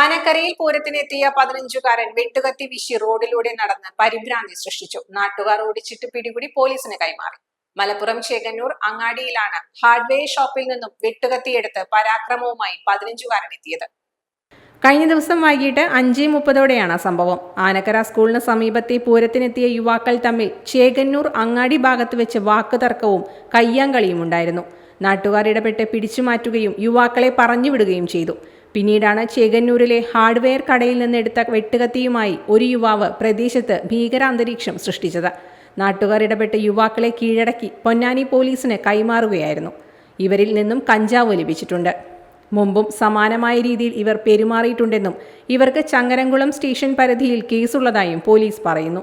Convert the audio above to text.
ആനക്കരയിൽ പൂരത്തിനെത്തിയ പതിനഞ്ചുകാരൻ വെട്ടുകത്തി വീശി റോഡിലൂടെ നടന്ന് പരിഭ്രാന്തി സൃഷ്ടിച്ചു. നാട്ടുകാർ ഓടിച്ചിട്ട് പിടികൂടി പോലീസിന് കൈമാറി. മലപ്പുറം ചേകന്നൂർ അങ്ങാടിയിലാണ് ഹാർഡ്വെയർ ഷോപ്പിൽ നിന്നും വെട്ടുകത്തിയെടുത്ത് പരാക്രമവുമായി പതിനഞ്ചുകാരൻ എത്തിയത്. കഴിഞ്ഞ ദിവസം വൈകിട്ട് അഞ്ച് മുപ്പതോടെയാണ് സംഭവം. ആനക്കര സ്കൂളിന് സമീപത്തെ പൂരത്തിനെത്തിയ യുവാക്കൾ തമ്മിൽ ചേകന്നൂർ അങ്ങാടി ഭാഗത്ത് വെച്ച് വാക്കുതർക്കവും കയ്യാങ്കളിയും ഉണ്ടായിരുന്നു. നാട്ടുകാർ ഇടപെട്ട് പിടിച്ചുമാറ്റുകയും യുവാക്കളെ പറഞ്ഞുവിടുകയും ചെയ്തു. പിന്നീടാണ് ചേകന്നൂരിലെ ഹാർഡ്വെയർ കടയിൽ നിന്ന് എടുത്ത വെട്ടുകത്തിയുമായി ഒരു യുവാവ് പ്രദേശത്ത് ഭീകരാന്തരീക്ഷം സൃഷ്ടിച്ചത്. നാട്ടുകാർ ഇടപെട്ട് യുവാക്കളെ കീഴടക്കി പൊന്നാനി പോലീസിന് കൈമാറുകയായിരുന്നു. ഇവരിൽ നിന്നും കഞ്ചാവ് ലഭിച്ചിട്ടുണ്ട്. മുമ്പും സമാനമായ രീതിയിൽ ഇവർ പെരുമാറിയിട്ടുണ്ടെന്നും ഇവർക്ക് ചങ്ങരംകുളം സ്റ്റേഷൻ പരിധിയിൽ കേസുള്ളതായും പോലീസ് പറയുന്നു.